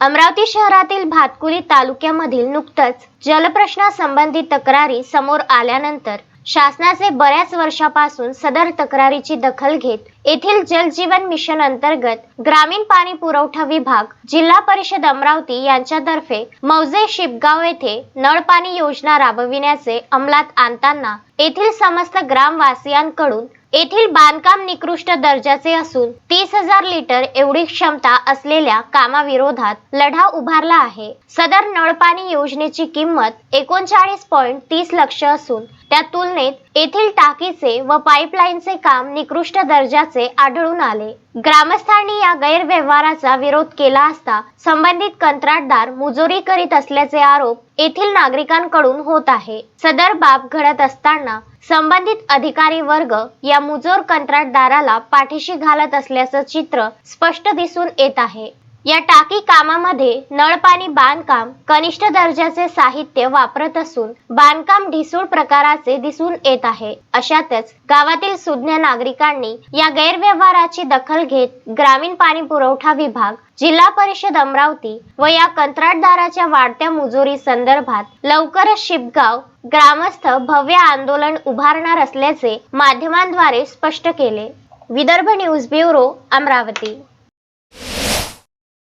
अमरावती शहरातील भातकुली तालुक्यामधील नुकतंच जलप्रश्नासंबंधी तक्रारी समोर आल्यानंतर शासनाचे बऱ्याच वर्षापासून सदर तक्रारीची दखल घेत येथील जलजीवन मिशन अंतर्गत ग्रामीण पाणी पुरवठा विभाग जिल्हा परिषद अमरावती यांच्यातर्फे मौजे शिपगाव येथे नळ पाणी योजना राबविण्याचे अंमलात आणताना येथील समस्त ग्रामवासियांकडून येथील बांधकाम निकृष्ट दर्जाचे असून तीस हजार लिटर एवढी क्षमता असलेल्या कामाविरोधात लढा उभारला आहे. सदर नळपाणी योजनेची किंमत एकोणचाळीस पॉईंट तीस लक्ष असून त्या तुलनेत येथील टाकीचे व पाईपलाईनचे काम निकृष्ट दर्जाचे आढळून आले. ग्रामस्थांनी या गैरव्यवहाराचा विरोध केला असता संबंधित कंत्राटदार मुजोरी करीत असल्याचे आरोप येथील नागरिकांकडून होत आहे. सदर बाब घडत असताना संबंधित अधिकारी वर्ग या मुजोर कंत्राटदाराला पाठीशी घालत असल्याचं चित्र स्पष्ट दिसून येत आहे. या टाकी कामामध्ये नळपाणी बांधकाम कनिष्ठ दर्जाचे साहित्य वापरत असून बांधकाम ढिसूळ प्रकाराचे दिसून येत आहे. अशातच गावातील सुज्ञ नागरिकांनी या गैरव्यवहाराची दखल घेत ग्रामीण पाणी पुरवठा विभाग जिल्हा परिषद अमरावती व या कंत्राटदाराच्या वाढत्या मुजोरी संदर्भात लवकरच शिपगाव ग्रामस्थ भव्य आंदोलन उभारणार असल्याचे माध्यमांद्वारे स्पष्ट केले. Vidarbha news bureau Amravati.